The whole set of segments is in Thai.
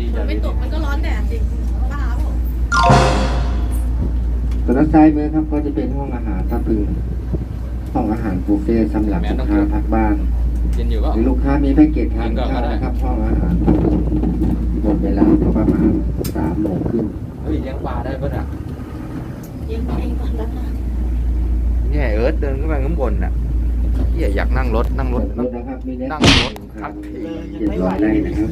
ดีๆอย่าไม่ดีตกมันก็ร้อนแดดจริงบ้าเปล่าส่วนด้านซ้ายมือครับก็จะเป็นห้องอาหารทับพึงห้องอาหารบุฟเฟ่ต์สำหรับลูกค้าพักบ้านๆกินอยู่ก็หรือลูกค้ามีแพ็กเกจทานข้าวนะครับห้องอาหารหมดเวลาก็ประมาณสามโมงครึ่งเฮ้ยเลี้ยงปลาได้ปะเนี่ยเยังเองก่อนแล้วนะเนี่ยเอิร์ธเดินขึ้นไปข้างบนน่ะเฮียอยากนั่งรถนั่งรถรถนะครับมีแนะนั่งรถ ครับเจ็ดร้อยไร่นะครับ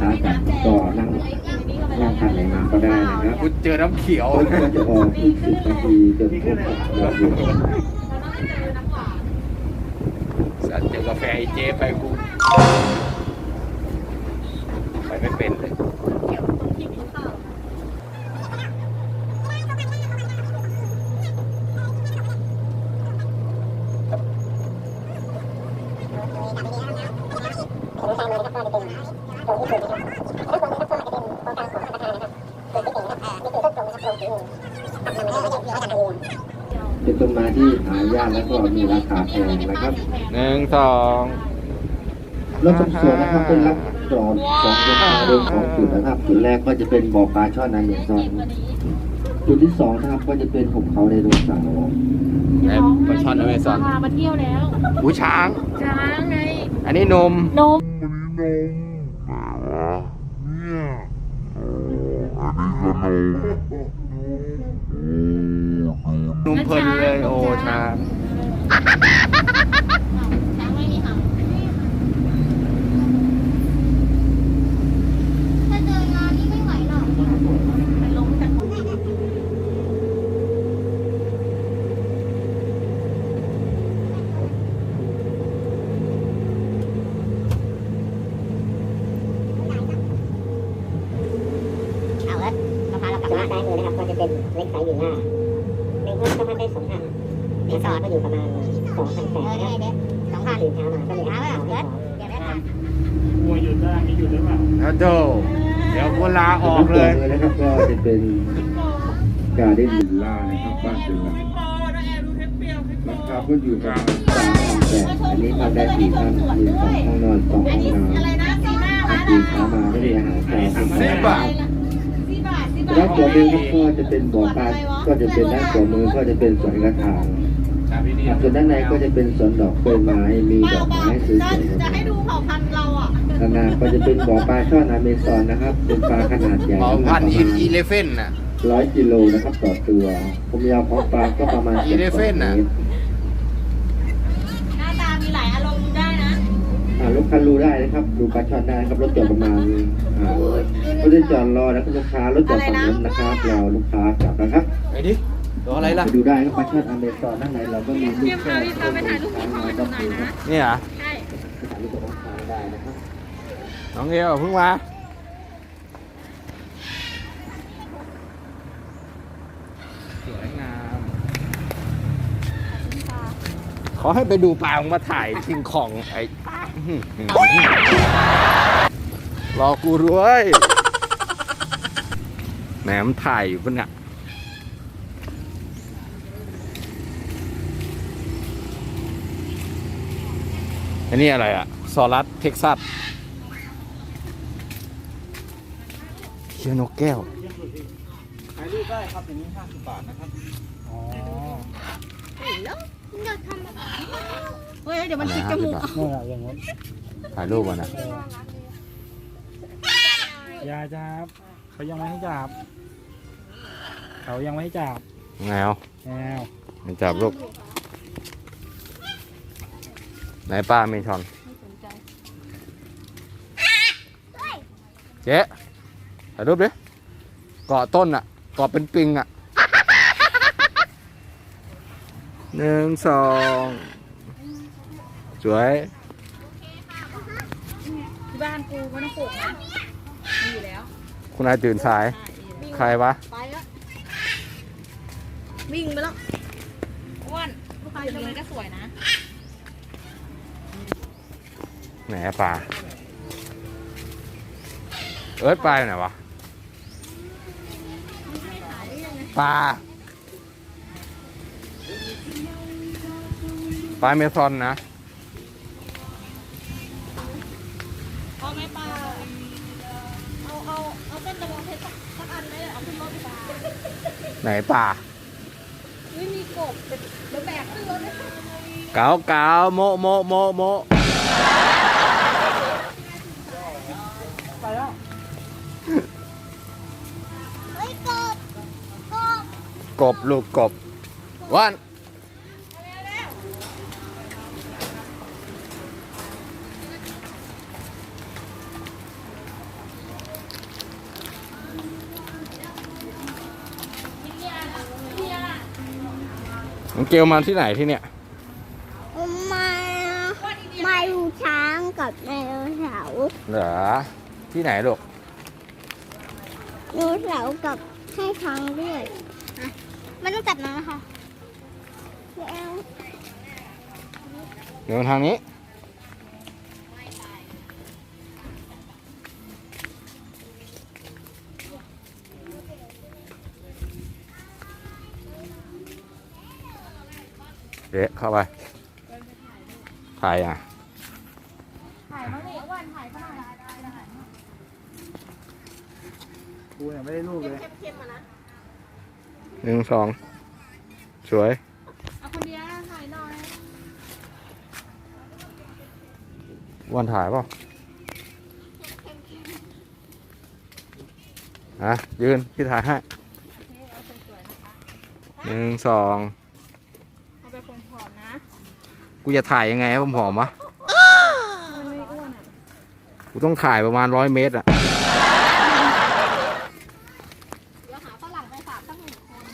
ขากลับก็นั่งนั่งทานในน้ำก็ได้นะครับกูเจอน้ำเขียวรถก็จะออกอีกสิบนาทีจนครบหมดอยู่สัตว์เจอกาแฟไอเจไปกูไปไม่เป็นเลย พี่กินข้าว เป็นต้นไม้ที่หา ยากแล้วก็มีราคาแพงนะครับหนึ่งสองรถสมส่วนนะครับเป็นรับจอดสองจุดโดยสองจุดนะครับจุดแรกก็จะเป็นบ่อปลาช่อนนายเหยงซอนจุดที่สองนะครับก็จะเป็นหุบเขาในดงสาวไอ้ปลาช่อนอเมซอนพามาเที่ยวแล้วหูช้างช้างไงอันนี้นมนมนมเนุ่มเพลินเลยโอชาน ช้างไม่มีหางถ้าเดินมานี่ไม่ไหวหรอกมันล้มจาก เอาละเราพาเรากลับมาซ้ายมือนะครับก็จะเป็นเล็กไซส์อยู่หน้าหนึ่งคนก็พักได้สองพันรีสอร์ทก็อยู่ประมาณสองพันแปดนะครับสองพันตื่นเช้ามาก็เลยเอาละเกิดอย่าได้ทาน แล้วโดเดี๋ยวกูลาออกเลย เลย นะครับก็จะเป็นการได้วิลล่านะครับบ้านเป็นหลังราคาก็อยู่ประมาณสามพันแปดอันนี้ทำได้สี่ท่านมีสองห้องนอนสองห้องน้ำอนะสีหน้าถ้าร้านตื่นเช้ามาไม่ได้อาหารเช้าครับสิบบาทด้านขวามือก็จะเป็นบ่อปลาก็จะเป็นด้านขวามือก็จะเป็นสวนกระถางขับส่วนด้านในก็จะเป็นสวนดอกกล้วยไม้มีดอกไม้สวยๆจะให้ดูเผ่าพันธุ์ เรานาก็จะเป็นบ่อปลาช่อนอเมซอนนะครับ เป็นปลาขนาดใหญ่เผาประพัมานณธุ์อีเลฟเฟนน่ะ ร้อยกิโลนะครับต่อตัวความยาวของปลาก็ประมาณอีเลฟเว่นน่ะหน้าตามีหลายอารมณ์ได้นะ อ่ารถคันรูได้นะครับดูปลาช่อนได้นะครับรถจอดประมาณอ่ารถจะจอดรอนะครับลูกค้ารถจอดฝั่งนู้นนะครับเรอลูกค้ากลับนะครับไปดิตัวอะไรล่ะ ปดูได้ครับปลาช่อนอเมซอนด้านในเราก็มีลูกแก้วพี่พาไปถ่ายรูปที่ห้องนหน่อยนะนี่เหรอ ใช่ ถ่ายรูปกับน้องช้างได้นะครับ น้องเอวเพิ่งมาสวยงามขอให้ไปดูปลามาถ่ายคิงของไอ้รอกูด้วยแหมมันถ่ายอยู่ปะเนี่ยอันนี้อะไรอะซอรัสเท็กซัส เคียวนกแก้วถ่ายรูปได้ครับอย่างนี้50บาทนะครับอ๋อเฮ้ยเดี๋ยวมันจิกจมูกนี่แหละอย่างนั้นถ่ายรูปมานะอยาจับเขายังไม่ให้จับเขายังไม่ให้จับไงเอาแนวมันจับลูกไหนป้าเมชอนเจ๊ ถ่ายรูปดิเกาะต้นอะเกาะเป็นปิงอะหนึ่งสองสวยที่บ้านกูไม่ต้องปลูกนะมีอยู่แล้วคุณนายตื่นสาย ใครวะ ไปแล้ววิ่งไปแล้วอ้วนลูกค้าอยู่ตรงนี้ก็สวยนะ ไหนอะปลาเอิร์ธปลาอยู่ไหนวะ ปลาปลาเมซอนนะเอาไหมปลาเอาเอาเอาเส้นตะวงเพชรสักอันไหมเอาขึ้นรถไปปลาไหนปลาเฮ้ยมีกบเดี๋ยแบกขึ้นรถเลย เกาเกาโมโมโมโม กบลูกกบวันน้องเกลมาที่ไหนที่เนี่ย มามาดูช้างกับไดโนเสาร์เหรอ ที่ไหนลูก ไดโนเสาร์กับให้ช้างด้วยอะ มันต้องจับนะนะคะแล้วเดี๋ยวทางนี้ เด็กเข้าไป ถ่ายอะ ถ่ายมาเลยวันถ่ายขนาดกูยังไม่ได้รูปเลยเข้มๆมานะ หนึ่งสอง สวย เอาคนเดียวถ่ายหน่อยวันถ่ายเปล่าอะ ยืน พี่ถ่ายให้หนึ่งสอง เอาไปผอมๆนะ กูจะถ่ายยังไงให้ผมผอมวะ มันไม่อ้วนอะ กูต้องถ่ายประมาณร้อยเมตรอะ เดี๋ยวหาฝรั่งไปฝากสักหนึ่งคน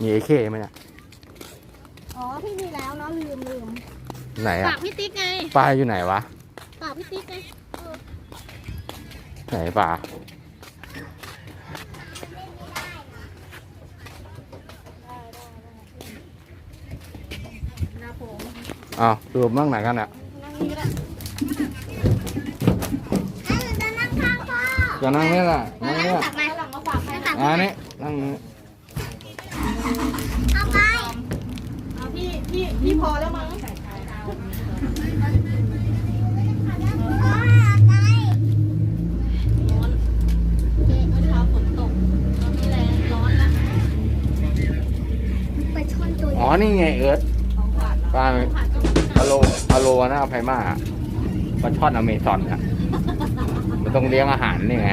มีไอเคไหมเนี่ยอ๋อพี่มีแล้วเนาะลืมลืมไหนอะฝากพี่ติ๊กไงปลาอยู่ไหนวะฝากพี่ติ๊กไงเออไหนปลานะผมอ้าวรวมบ้างไหนกันอะนั่งนี่ก็ได้จะนั่งข้างพ่อจะนั่งนี่แหละนั่งนี่ตักมาฝรั่งมาฝากให้ตักอ่านี่นั่งนี่ พี่พี่พอแล้วมั้งร้อนโอเคเมื่อเช้าฝนตกตอนนี้แรงร้อนละไปช่อนตัวอ๋อ นี่ไงเอิร์ธของขาดปลาขาดก็อะโลอะโลนะไพมาอะปลาช่อนอเมซอนเนี่ยมันต้องเลี้ยงอาหารนี่ไง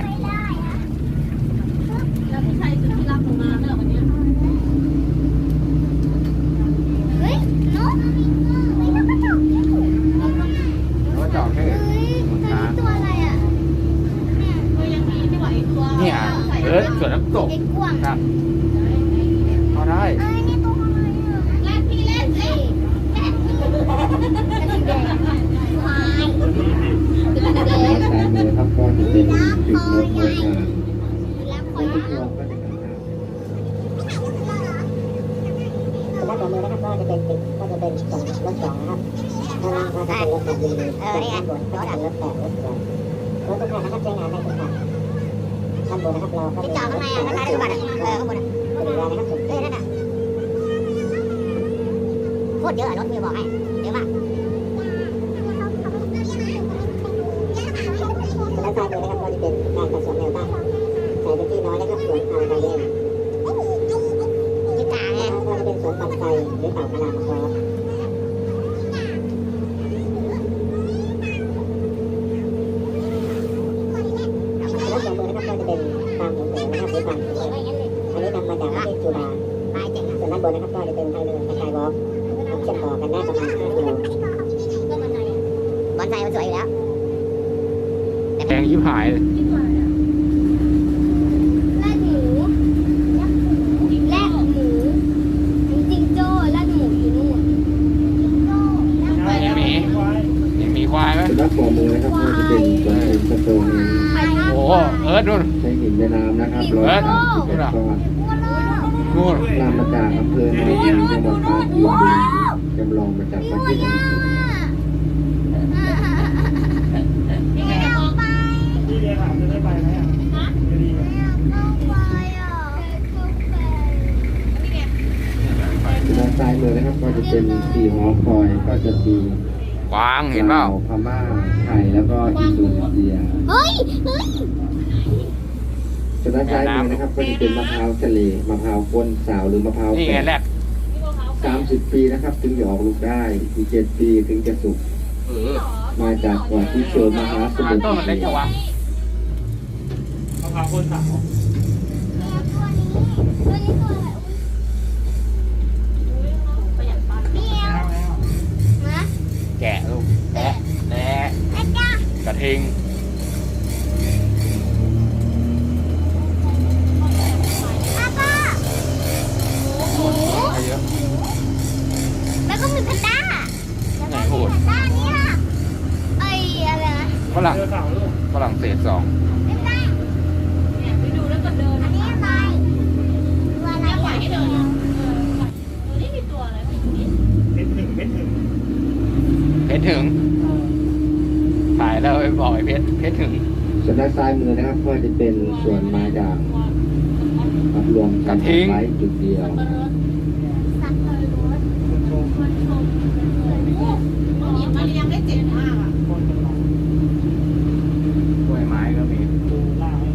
แล้วพี่ชายสุดที่รักของมาไม่หรอวันนี้เฮ้ยนกเฮ้ยนกกระจอกนก แล้วก็จอกให้ เฮ้ยตัวอะไรอะเนี่ยเออยังมีที่ไหวตัว เนี่ย เอิร์ธสวนน้ำตกไอ้กวางครับพอได้เอ้ยนี่ตัวอะไรอะแรดพี่แรดสิแรดพี่แรดแดงควายเป็นแดด้านงซ้ายมือครับก็จะเป็นจุดรถโบราณแล้วครอยถทุกรอบก็จะกำลังด้านขวามือนะครับก็จะเป็นก็จะเป็นส่งรถสองนะครับข้างล่างก็จะเป็นรถแบบดีเออนี่ไงรถก็จะรถแบบรถสวยรถทุกคันนะครับใช้งานได้ทุกคัน ด้านบนนะครับเราก็ไปจอข้างในอะข้างในดูบัตรอะเออข้างบนอะจะดูแลนะครับส่งเอ้ยนั่นอะโคตรเยอะรถมือบอกให้เยอะมากด้านซ้ายมือนะครับก็จะเป็นการจัดสวนแนวตั้งใช้พื้นที่น้อยนะครับสวนอาราเยนกีตาร์ไงก็จะเป็นสวนปันไฟหรือเต่ากระลามะ รดมีหมีมีหมีควายไหมด้านขวามือนะครับก็จะเป็นสวนหินสโตนไข่ห้าโอ้โหเอิร์ธนู่นใช้หินในน้ำนะครับร้อยสามสิบเอ็ดก้อนนู่นนำมาจากอำเภอนาดีจังหวัดปราจีนบุรีจำลองมาจากประเทศอังกฤษ ไม่อยากไป พี่เรียนถามจะได้ไปไหมอะไม่ดีไหม ไม่อยากไปอะ ด้านซ้ายมือนะครับก็จะ เป็นสีหอคอยก็จะมีกวางเห็นเปล่าลวพม่าไทยแล้วก็อินโดนีเซียเฮ้ยเฮ้ยส่วนด้านซ้ายมือนะครับก็จะเป็นมะพร้าวทะเลมะพร้าวก้นสาวหรือมะพร้าวนี่ไงแรกสามสิบปีนะครับ ถึงจะออกลูกได้อีกเจ็ดปีถึงจะสุกเออมาจากกว่าที่เจอมหาสมุทรต้นมันเล็กจังวะมะพร้าวโคนสาว ตัวนี้ตัวอะไรเมียว แล้วแล้ว นะ แกะลูกแกะแกะ ไอ้ เอง มือนะครับก็จะเป็นส่วนไม้ด่างครับรวมกันไว้จุดเดียวสัตว์เลยรถคนชมคนชมมันเลี้ยงได้เจ็ดมากอะคนเป็นหลังกล้วยไม้ก็มีดูล่างให้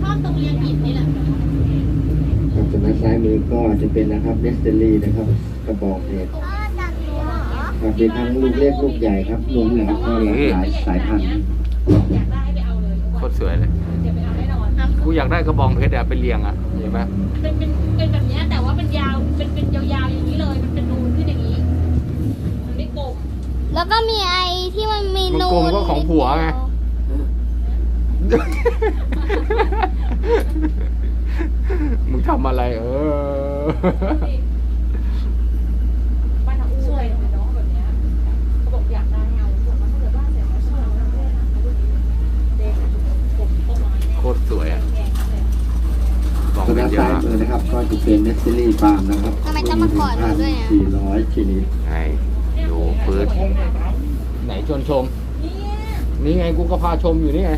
ชอบตรงเลี้ยงหินนี่แหละครับส่วนด้านซ้ายมือก็จะเป็นนะครับเนสเตอรี่นะครับ กระบอกเพชรเออจัดตัวเหรอครับเป็นทั้งลูกเล็กลูกใหญ่ครับรวมแล้วก็หลากหลายสายพันธุ์ โคตรสวยเลยกูอยากได้กระบองเพชรอะไปเรียงอะเห็นไหมเป็นเป็นเป็นแบบเนี้ยแต่ว่าเป็นยาวเป็นเป็นยาวๆอย่างนี้เลย มันเป็นนูนขึ้นอย่างนี้ มันไม่กลมแล้วก็มีไอ้ที่มันมีมึงนูโกงก็ของผัวไง มึงทำอะไรเออบ้ สเตอรี่ฟาร์มนะครับทำไมต้องมาขอหนูด้วยอะ สี่ร้อยชนิดไงดูปืดชมเลยครับไหนชวนชม นี่ไงกูก็พาชมอยู่นี่ไง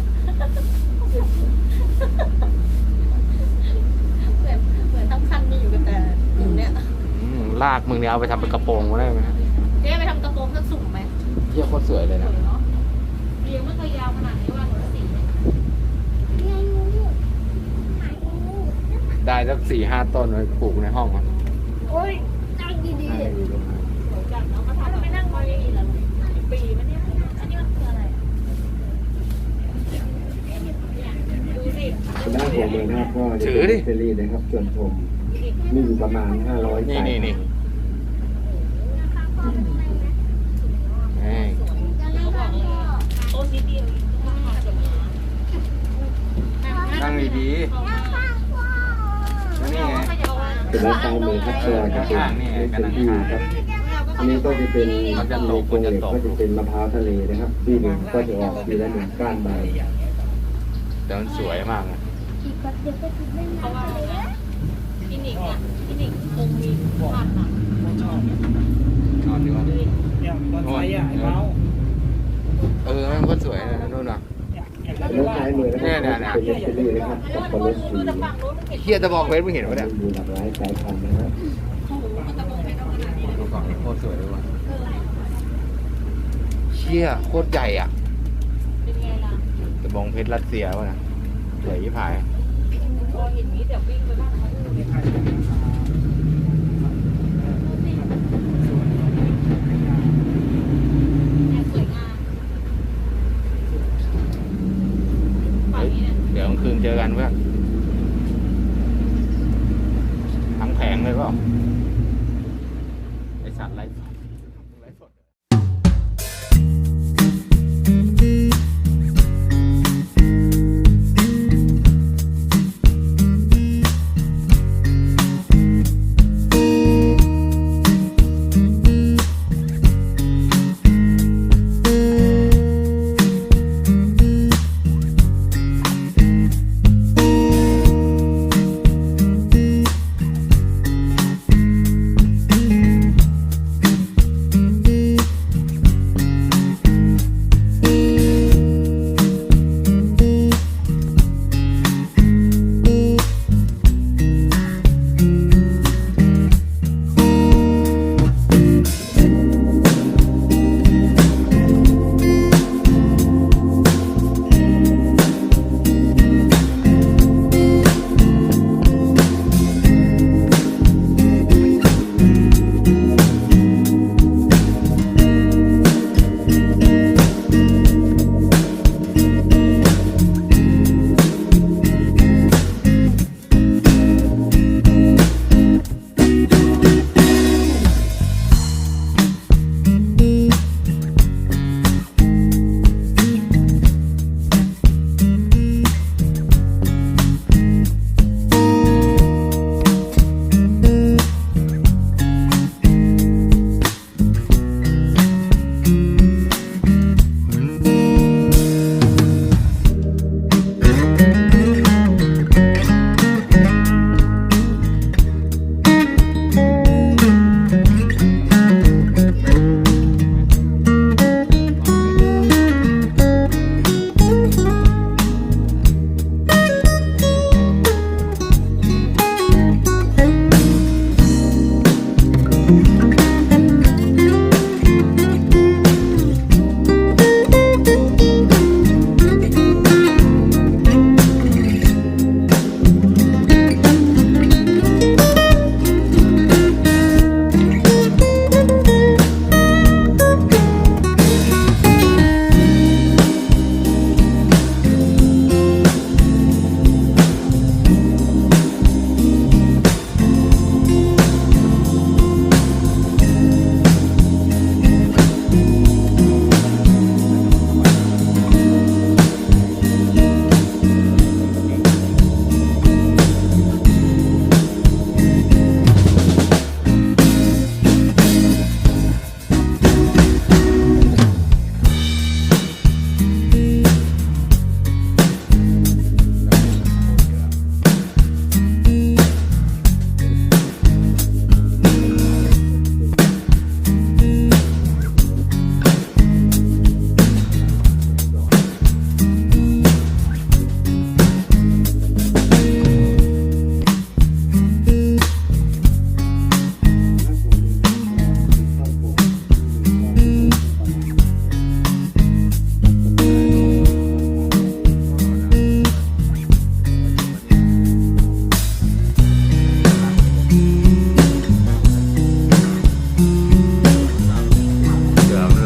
เหมือนเหมือนทั้งคันมีอยู่กับแต่อยู่เนี่ยอืมลากมึงเนี่ยเอาไปทำเป็นกระโปรงก็ได้ไหมเจ๊ไปทำกระโปรงสักสุ่มไหมเที่ยโคตรสวยเลยสนะ วยเนาะเรียงไม่เคยยาวขนาดนี้ว่าหนูละสีเนี่ย ได้สักสี่ห้าต้นไว้ปลูกในห้องอะโอ้ยนั่งดีให้ดูตรงนั้นสวยจังเนาะมาทำไม่นั่งคอยอย่างนี้เหรอปีมันเนี่ย อันนี้มันคืออะไรดูสิส่วนด้านหัวมือนะครับก็จะเป็นเนสเตอรี่นะครับชวนชมมีอยู่ประมาณห้าร้อยนี่สายนี่นี่เอ้ยโอ้นิดเดียวนั่งดีๆ นี่ไงส่วนด้านซ้ายมือครับก็จะเป็นเนสเตอรี่ครับอันนี้ก็จะเป็นในกรงเหล็กก็จะเป็นมะพร้าวทะเลนะครับปีหนึ่งก็จะออกปีละหนึ่งก้านใบแต่มันสวยมากอะเพราะว่าคลินิกเนี่ยคลินิกคงมีพันอะคนชอบนอนดีกว่าเนี่ยตอนไฟอะไอ้เมาส์เออมันก็สวยนะนู่นน่ะ เนี่ยอยากได้แล้วว่าซ้ายมือนะครับก็จะเป็นเนสเตอรี่นะครับกับปลาลสสีแต่ฝั่งนู้นมันเห็นเฮียตะบอกเพชรมึงเห็นปะเนี่ยมีหลากหลายสายพันธุ์นะครับมันตะโกนไปต้องขนาดนี้ดูก่อนโคตรสวยเลยว่ะเชี่ยโคตรใหญ่อะเป็นไงล่ะตะบองเพชรรัสเซียวะนะสวยยี่ผาย พอเห็นนี้เดี๋ยววิ่งไปบ้าน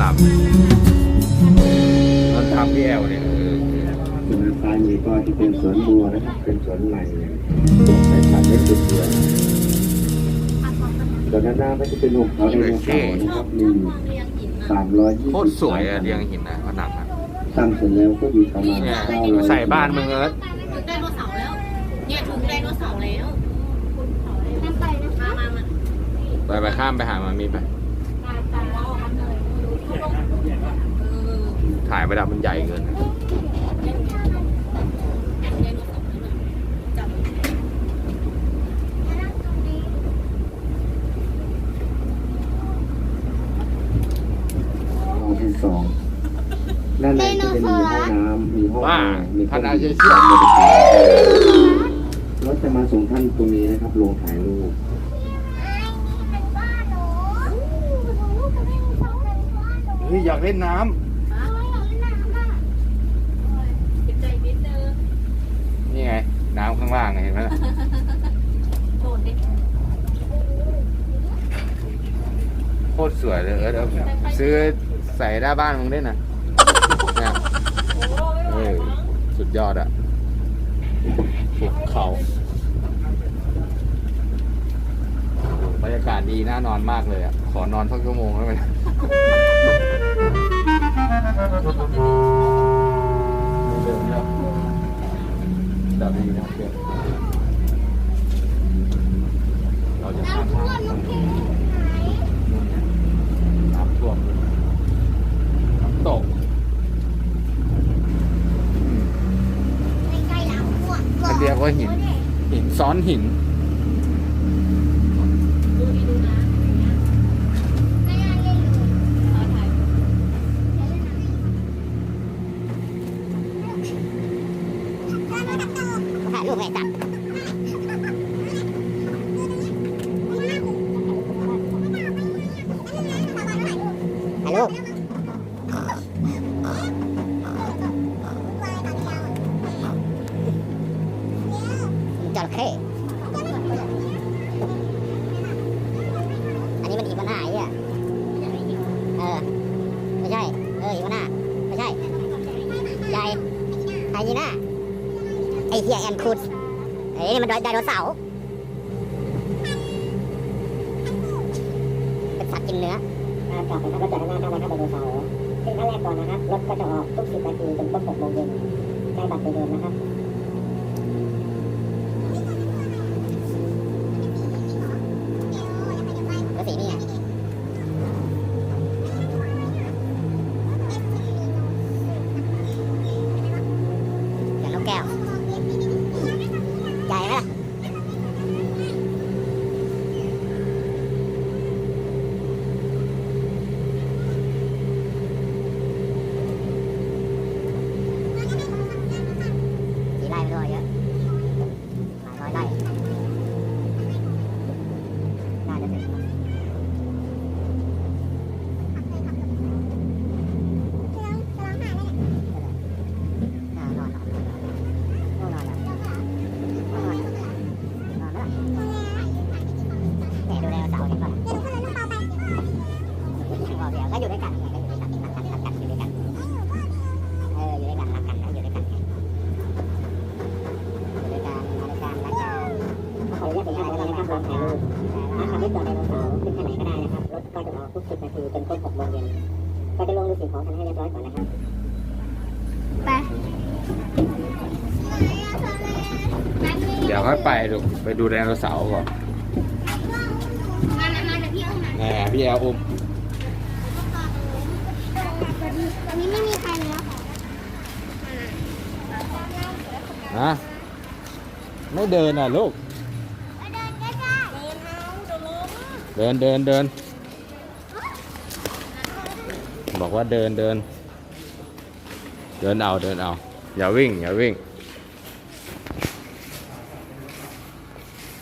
ามตอนถามพี่แอลเนี่ยเออนซ้ายมีก็ที่เป็นสวนบัวนะครับ เป็นสวนใหม่ใส่ผักเล็กสุดเดือดตอนนั้นหน้าไม่ได้เป็นลมเขาในเก่านะครับมีสามร้อยยี่คตรสวยอะเรียงหินนะขนังอะตั้งเสร็จแล้วก็อยู่ประมาณเนี่ยก้าร้อยใส่บ้านมึงเอิร์ถึงไดโนเสาแล้ว เนี่ถึงไดโนเสาแล้วไปไปข้ามไปหามามีไป ถ่ายไปดับมันใหญ่เกินไดโนเสาร์จับห้องที่สองด้านในก็จะมีห้องน้ำมีห้องว่าแอร์มีพนาเชื่อรถจะมาส่งท่านตรงนี้นะครับลงถ่ายรูป เป็นบ้านหนูหนูกับแม่มีสองเป็นบ้านหนู เฮ้ยอยากเล่นน้เอาไว้เอาไว้น้ำอะเก็บใจนิดนึงำนี่ไง น้ำข้างล่างไงเห็นไหมล่ะโดดดิโคตรสวยเลยเอิร์ธเอาซื้อใส่หน้าบ้านมึงได้นะเนี่ยโอ้ไม่ไหวเออสุดยอดอะภูเขา บรรยากาศดีน่านอนมากเลยอะ ขอนอนสักชั่วโมงได้ไหมเดิมเนี่ยดับดีนะเพื่อนเราจะข้ามน้ำท่วทามน้ำเค็มไหนน้ำท่วมน้ำตกอืมใกล้ๆน้ำท่วมมันเรียกว่าหิน หินซ้อนหิน ยีน่าไอเฮียแอนคูดเฮ้ยนี่มันไดโนเสาร์ ดี๋ยวค่อยไปดูไปดูไดโนเสาร์ก่อนมามามาจากพี่เอาไหนแหมพี่แอลอุ้มตอนนี้ไม่มีใครแล้วค่ะฮะไม่เดินอะลูกไปเดินใกล้เดินเดินเดิน บอกว่าเดินเดิน เดินเอาเดินเอา อย่าวิ่ง อย่าวิ่ง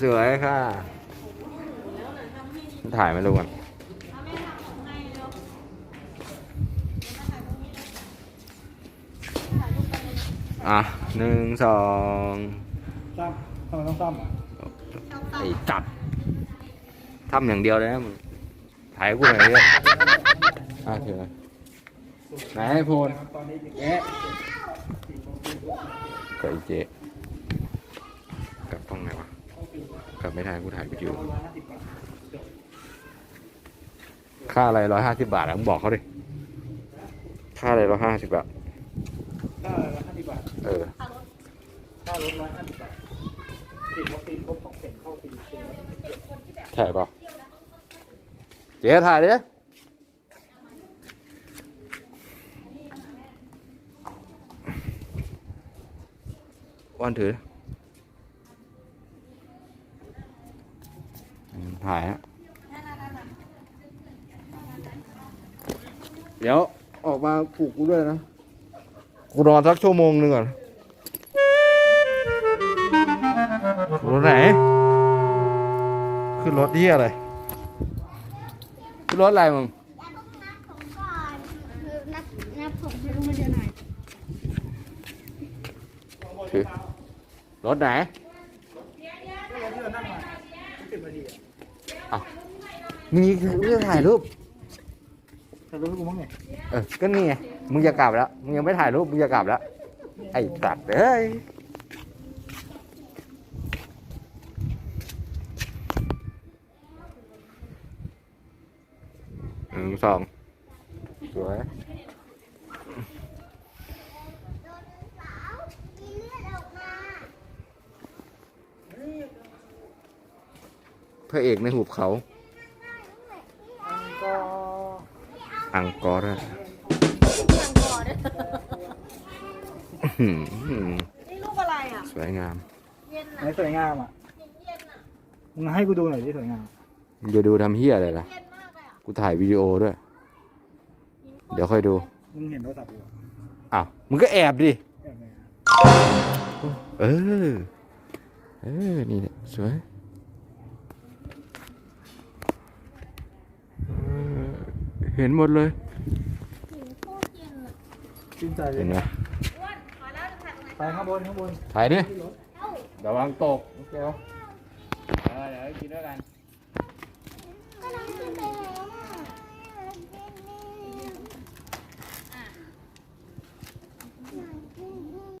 สวยค่ะ ถ่ายไม่รู้กันอะหนึ่งสองซ้ำทำไมต้องซ้ำไอ้จับทำอย่างเดียวเลยนะมึงถ่ายให้กูหน่อยเยอะอะเถอะไหนให้พูนตอนนี้แอะกับไอ้เจ๊กลับต้องไงวะ กลับไม่ได้กูถ่ายวิดีโอค่าอะไรร้อยห้าสิบบาทอะมึงบอกเขาดิค่าอะไรร้อยห้าสิบบาทค่าร้อยห้าสิบบาทเออค่ารถร้อยห้าสิบบาทติดวัคซีนครบสองเข็มเข้าฟรีถ่ายเปล่าเจ๊ถ่ายดิวันถืออืม ถ่ายฮะ เดี๋ยวออกมาปลุกกูด้วยนะ กูนอนสักชั่วโมงหนึ่งก่อนรถไหน ขึ้นรถที่อะไร ขึ้นรถอะไรมึงอย่าเพิ่งนับผมก่อนคือนับนับผมให้ลูกมาเดี๋ยวหน่อยคือรถไหน ที่เรานั่งมาสิบนาทีอะ มีเรื่องถ่ายรูปแต่รู้ให้กูมั้งเนี่ยเออก็นี่ไงมึงจะกลับแล้วมึงยังไม่ถ่ายรูปมึงจะกลับแล้ว ไอ้สัตว์เอ้ยหนึ่งสองสวย โดนสาวมีเลือดออกมา พ ระเอกในหุบเขาก็อังกอร์ด้วยทางก่อนเนี่ยอื้อหือนี่รูปอะไรอะ สวยงามเย็นไหนอะสวยงามอะเย็นอะมึงให้กูดูหน่อยดิสวยงามมึงจะดูทำเฮียอะไรล่ะเย็นมากเลยอะ กูถ่ายวิดีโอด้วย เดี๋ยวค่อยดู มึงเห็นโทรศัพท์อยู่อะอ้าวมึงก็แอบดิแอบไหนอะเออ เออ นี่แหละสวยเออ เห็นหมดเลยโคตรเย็นอะชื่นใจเลเห็ยนไหมอ้วนมาแล้วจะถ่ายตรงไหนไปข้างบนข้างบนถ่ายดิระวังตกโอเคเดี๋ยวกินด้วยกัน